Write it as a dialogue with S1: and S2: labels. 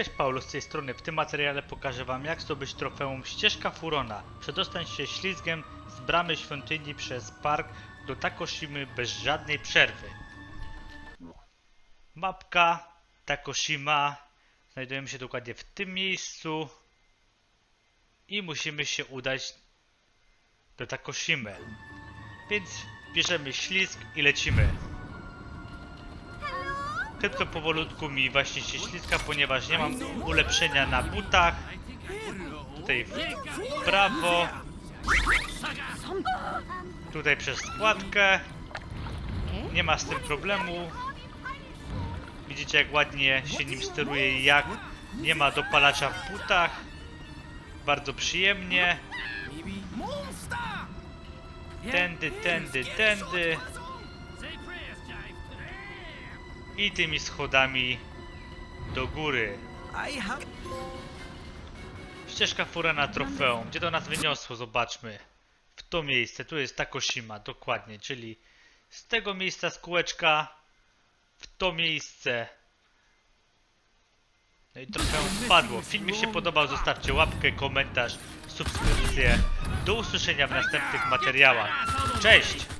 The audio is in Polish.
S1: Cześć Paulo z tej strony. W tym materiale pokażę wam jak zdobyć trofeum Ścieżka Furona. Przedostać się ślizgiem z bramy świątyni przez park do Takoshimy bez żadnej przerwy. Mapka Takoshima. Znajdujemy się dokładnie w tym miejscu. I musimy się udać do Takoshimy. Więc bierzemy ślizg i lecimy. Tylko powolutku mi właśnie się ślizga, ponieważ nie mam ulepszenia na butach. Tutaj w prawo. Tutaj przez składkę. Nie ma z tym problemu. Widzicie jak ładnie się nim steruje i jak nie ma dopalacza w butach. Bardzo przyjemnie. Tędy, tędy, tędy. I tymi schodami do góry. Ścieżka Furana Trofeum. Gdzie to nas wyniosło? Zobaczmy. W to miejsce. Tu jest Takoshima, dokładnie. Czyli z tego miejsca z kółeczka w to miejsce. No i trofeum spadło. Filmik się podobał. Zostawcie łapkę, komentarz, subskrypcję. Do usłyszenia w następnych materiałach. Cześć!